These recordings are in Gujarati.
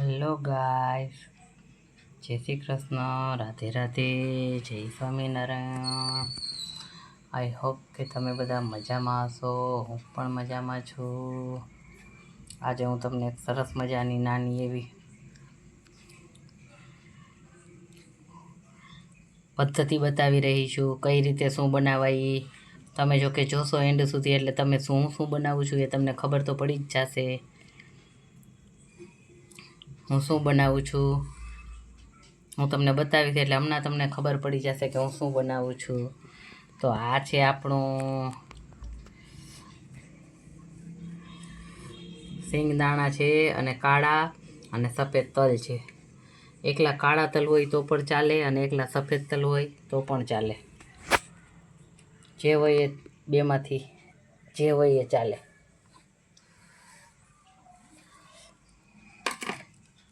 હેલો ગાઈસ જય શ્રી કૃષ્ણ. રાધે રાધે. જય સ્વામિનારાયણ. આઈ હોપ કે તમે બધા મજામાં હશો. હું પણ મજામાં છું. આજે હું તમને એક સરસ મજાની નાની એવી પદ્ધતિ બતાવી રહી છું. કઈ રીતે શું બનાવાય? તમે જો કે જોશો એન્ડ સુધી એટલે તમે શું શું બનાવું છું એ તમને ખબર તો પડી જ જશે. હું શું બનાવું છું? હું તમને બતાવીશ એટલે હમણાં તમને ખબર પડી જશે કે હું શું બનાવું છું. તો આ છે આપણું સિંગદાણા છે અને કાળા અને સફેદ તલ છે. એકલા કાળા તલ હોય તો પણ ચાલે અને એકલા સફેદ તલ હોય તો પણ ચાલે. જે હોય એ બેમાંથી, જે હોય એ ચાલે.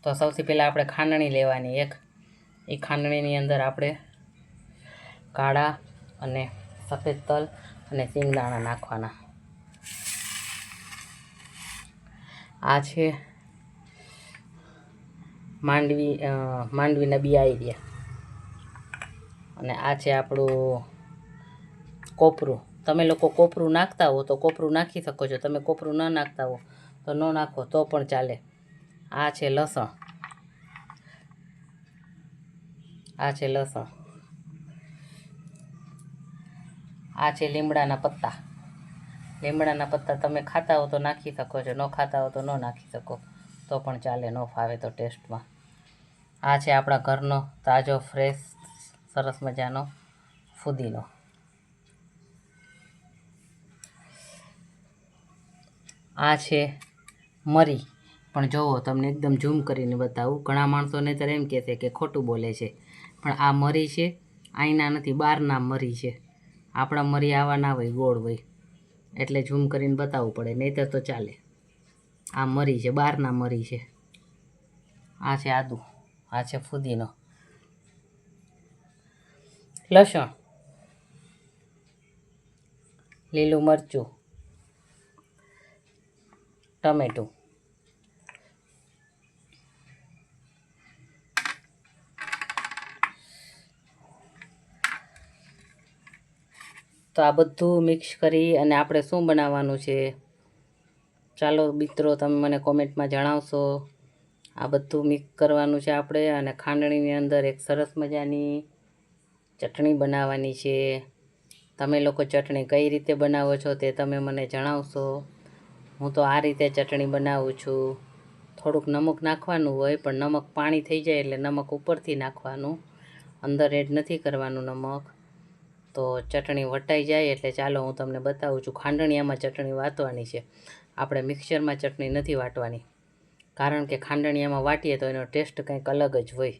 તો સૌથી પહેલાં આપણે ખાંડણી લેવાની એક. એ ખાંડણીની અંદર આપણે કાળા અને સફેદ તલ અને સિંગદાણા નાખવાના. આ છે માંડવી માંડવીના બી આવી રહ્યા. અને આ છે આપણું કોપરું. તમે લોકો કોપરું નાખતા હો તો કોપરું નાખી શકો છો. તમે કોપરું ન નાખતા હો તો ન નાખો તો પણ ચાલે. આ છે લસણ. આ છે લસણ. આ છે લીમડાના પત્તા. લીમડાના પત્તા તમે ખાતા હો તો નાખી શકો છો, ન ખાતા હો તો ન નાખી શકો. તો પણ ચાલે, ન ફાવે તો ટેસ્ટમાં. આ છે આપણા ઘરનો તાજો, ફ્રેશ, સરસ મજાનો ફુદીનો. આ છે મરી. પણ જુઓ તમને એકદમ ઝૂમ કરીને બતાવું. ઘણા માણસોને ત્યારે એમ કહેશે કે ખોટું બોલે છે. પણ આ મરી છે. અહીંના નથી બહારના મરી છે. આપણા મરી આવા ના હોય, ગોળ હોય. એટલે ઝૂમ કરીને બતાવવું પડે, નહીતર તો ચાલે. આ મરી છે બહારના મરી છે. આ છે આદુ, આ છે ફુદીનો. લસણ, લીલું મરચું, ટમેટું. તો આ બધું મિક્સ કરી અને આપણે શું બનાવવાનું છે? ચાલો મિત્રો, તમે મને કોમેન્ટમાં જણાવશો. આ બધું મિક્સ કરવાનું છે આપણે અને ખાંડણીની અંદર એક સરસ મજાની ચટણી બનાવવાની છે. તમે લોકો ચટણી કઈ રીતે બનાવો છો તે તમે મને જણાવશો. હું તો આ રીતે ચટણી બનાવું છું. થોડુંક નમક નાખવાનું હોય પણ નમક પાણી થઈ જાય એટલે નમક ઉપરથી નાખવાનું. અંદર એડ નથી કરવાનું નમક. તો ચટણી વટાઈ જાય એટલે ચાલો હું તમને બતાવું છું, ખાંડણિયામાં ચટણી વાટવાની છે. આપણે મિક્સરમાં ચટણી નથી વાટવાની. કારણ કે ખાંડણિયામાં વાટીએ તો એનો ટેસ્ટ કંઈક અલગ જ હોય.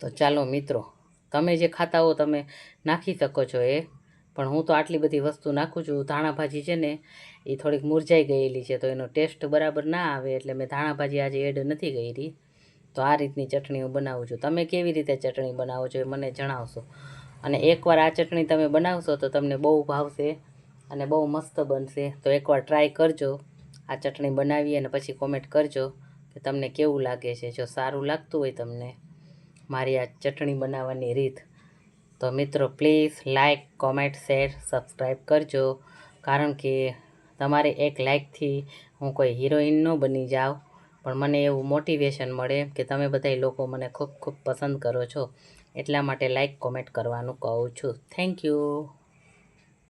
તો ચાલો મિત્રો, તમે જે ખાતા હો તમે નાખી શકો છો એ. પણ હું તો આટલી બધી વસ્તુ નાખું છું, ધાણા ભાજી છે ને, એ થોડીક મુરઝાઈ ગયેલી છે તો એનો ટેસ્ટ બરાબર ના આવે એટલે મેં ધાણા ભાજી આજે એડ નથી કરી. તો આ રીતની ચટણી હું બનાવું છું. તમે કેવી રીતે ચટણી બનાવો છો એ મને જણાવશો. અને એકવાર આ ચટણી તમે બનાવશો તો તમને બહુ ભાવશે અને બહુ મસ્ત બનશે. તો એકવાર ટ્રાય કરજો, આ ચટણી બનાવી અને પછી કોમેન્ટ કરજો કે તમને કેવું લાગે છે. જો સારું લાગતું હોય તમને મારી આ ચટણી બનાવવાની રીત, તો મિત્રો please like comment share subscribe કરજો. કારણ કે તમારે એક લાઇકથી હું કોઈ હિરોઈન ન બની જાઉં. પણ મને એવું મોટિવેશન મળે કે તમે બધા લોકો મને ખૂબ ખૂબ પસંદ કરો છો. એટલા માટે લાઈક કોમેન્ટ કરવાનું કહું છું. Thank you